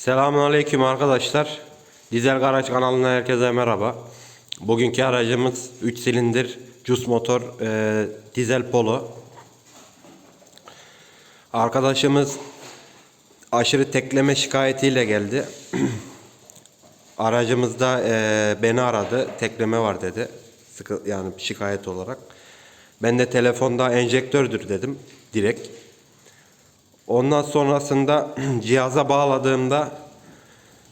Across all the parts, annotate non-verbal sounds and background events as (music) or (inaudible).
Selamünaleyküm arkadaşlar. Dizel Garaj kanalına herkese merhaba. Bugünkü aracımız 3 silindir cus motor e, dizel polo. Arkadaşımız aşırı tekleme şikayetiyle geldi. (clears throat) Aracımızda e, beni aradı. Tekleme var dedi. Sıkı, yani şikayet olarak. Ben de telefonda enjektördür dedim direkt. Ondan sonrasında (clears throat) cihaza bağladığımda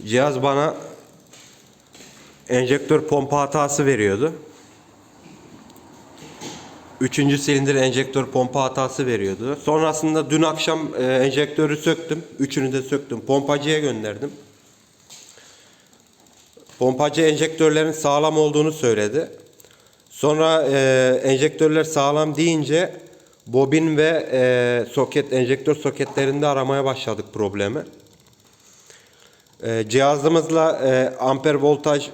cihaz bana enjektör pompa hatası veriyordu. Üçüncü silindir enjektör pompa hatası veriyordu. Sonrasında dün akşam e, enjektörü söktüm. Üçünü de söktüm. Pompacıya gönderdim. Pompacı enjektörlerin sağlam olduğunu söyledi. Sonra e, enjektörler sağlam deyince bobin ve e, soket enjektör soketlerinde aramaya başladık problemi. E, cihazımızla e, amper voltaj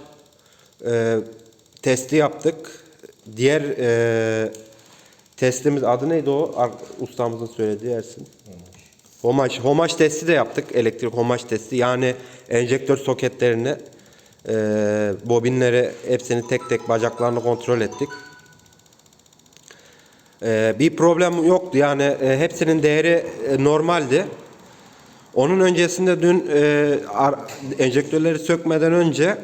e, testi yaptık. Diğer e, testimiz adı neydi o? Ustamızın söylediği Ersin. Homaj. Homaj testi de yaptık. Elektrik homaj testi. Yani enjektör soketlerini, e, bobinleri hepsini tek tek bacaklarını kontrol ettik. E, bir problem yoktu. Yani e, hepsinin değeri e, normaldi. Onun öncesinde dün e, enjektörleri sökmeden önce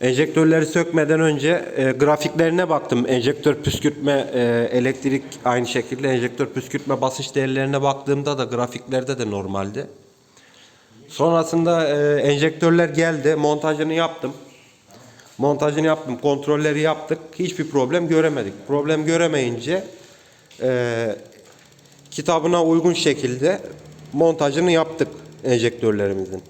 enjektörleri sökmeden önce grafiklerine baktım. Enjektör püskürtme, elektrik aynı şekilde enjektör püskürtme basınç değerlerine baktığımda da grafiklerde de normaldi. Sonrasında enjektörler geldi. Montajını yaptım. Montajını yaptım. Kontrolleri yaptık. Hiçbir problem göremedik. Problem göremeyince e, kitabına uygun şekilde montajını yaptık enjektörlerimizin.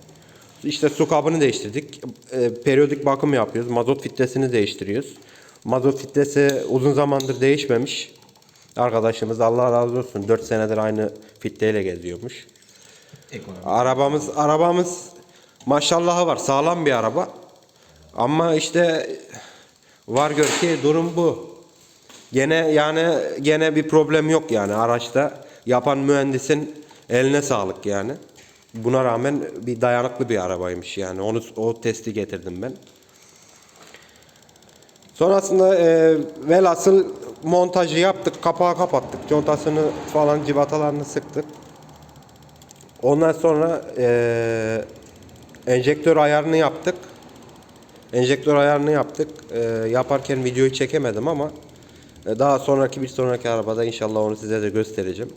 İşte su kabını değiştirdik. E, periyodik bakım yapıyoruz. Mazot filtresini değiştiriyoruz. Mazot filtresi uzun zamandır değişmemiş. Arkadaşımız Allah razı olsun 4 senedir aynı filtreyle geziyormuş. Ekonomi. Arabamız arabamız maşallahı var. Sağlam bir araba. Ama işte var gör ki durum bu. Gene yani gene bir problem yok yani araçta. Yapan mühendisin eline sağlık yani. Buna rağmen bir dayanıklı bir arabaymış yani. Onu o testi getirdim ben. Sonrasında e, velhasıl montajı yaptık, kapağı kapattık. Contasını falan civatalarını sıktık. Ondan sonra eee, enjektör ayarını yaptık. Enjektör ayarını yaptık. Eee, yaparken videoyu çekemedim ama e, daha sonraki bir sonraki arabada inşallah onu size de göstereceğim.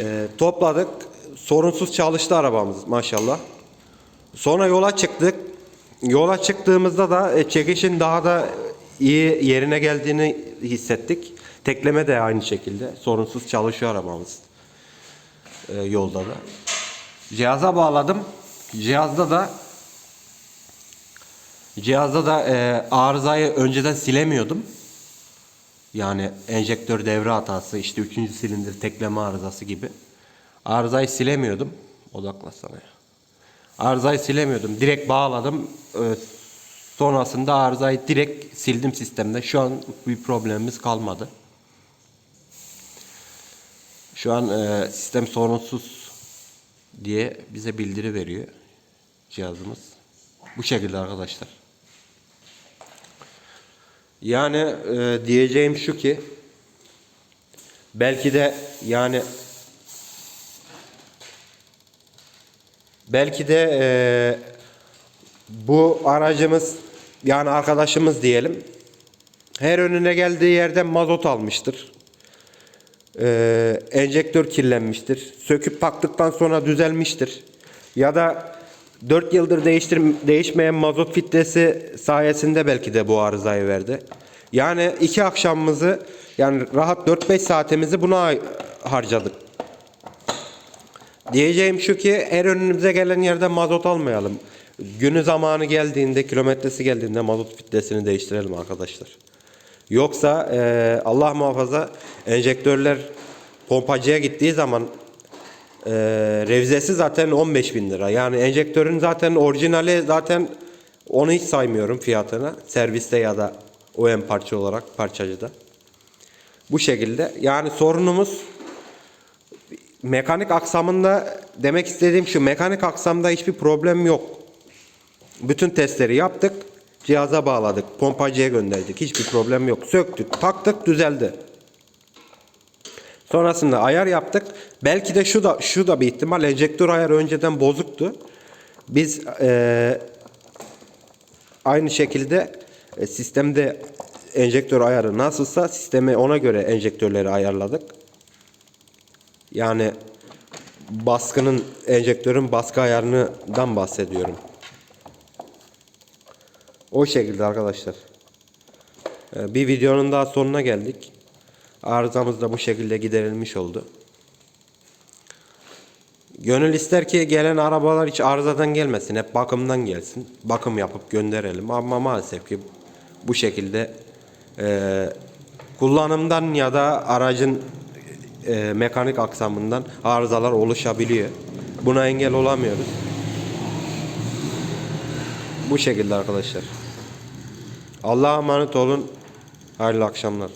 Eee, topladık. Sorunsuz çalıştı arabamız maşallah. Sonra yola çıktık. Yola çıktığımızda da e, çekişin daha da iyi yerine geldiğini hissettik. Tekleme de aynı şekilde. Sorunsuz çalışıyor arabamız e, yolda da. Cihaza bağladım. Cihazda da cihazda da e, arızayı önceden silemiyordum. Yani enjektör devre hatası, işte üçüncü silindir tekleme arızası gibi. Arızayı silemiyordum. Odaklasana ya. Arızayı silemiyordum. Direkt bağladım. E, sonrasında arızayı direkt sildim sistemde. Şu an bir problemimiz kalmadı. Şu an e, sistem sorunsuz diye bize bildiri veriyor cihazımız. Bu şekilde arkadaşlar. Yani e, diyeceğim şu ki belki de yani belki de e, bu aracımız yani arkadaşımız diyelim her önüne geldiği yerden mazot almıştır. Ee, enjektör kirlenmiştir. Söküp taktıktan sonra düzelmiştir. Ya da 4 yıldır değiştir, değişmeyen mazot filtresi sayesinde belki de bu arızayı verdi. Yani iki akşamımızı yani rahat 4-5 saatimizi buna harcadık. Diyeceğim şu ki her önümüze gelen yerde mazot almayalım. Günü zamanı geldiğinde, kilometresi geldiğinde mazot filtresini değiştirelim arkadaşlar. Yoksa eee, Allah muhafaza enjektörler pompacıya gittiği zaman eee revzesi zaten 15 bin lira. Yani enjektörün zaten orijinali zaten onu hiç saymıyorum fiyatına. Serviste ya da OEM parça olarak parçacıda. Bu şekilde. Yani sorunumuz mekanik aksamında demek istediğim şu mekanik aksamda hiçbir problem yok. Bütün testleri yaptık. Cihaza bağladık. Pompacıya gönderdik. Hiçbir problem yok. Söktük, taktık, düzeldi. Sonrasında ayar yaptık. Belki de şu da şu da bir ihtimal. Enjektör ayarı önceden bozuktu. Biz eee, aynı şekilde e, sistemde enjektör ayarı nasılsa sistemi ona göre enjektörleri ayarladık. Yani baskının enjektörün baskı ayarından bahsediyorum. O şekilde arkadaşlar. Ee, Bir videonun daha sonuna geldik. Arızamız da bu şekilde giderilmiş oldu. Gönül ister ki gelen arabalar hiç arızadan gelmesin. Hep bakımdan gelsin. Bakım yapıp gönderelim. Ama maalesef ki bu şekilde e, kullanımdan ya da aracın e, mekanik aksamından arızalar oluşabiliyor. Buna engel olamıyoruz. Bu şekilde arkadaşlar. Allah'a emanet olun. Hayırlı akşamlar.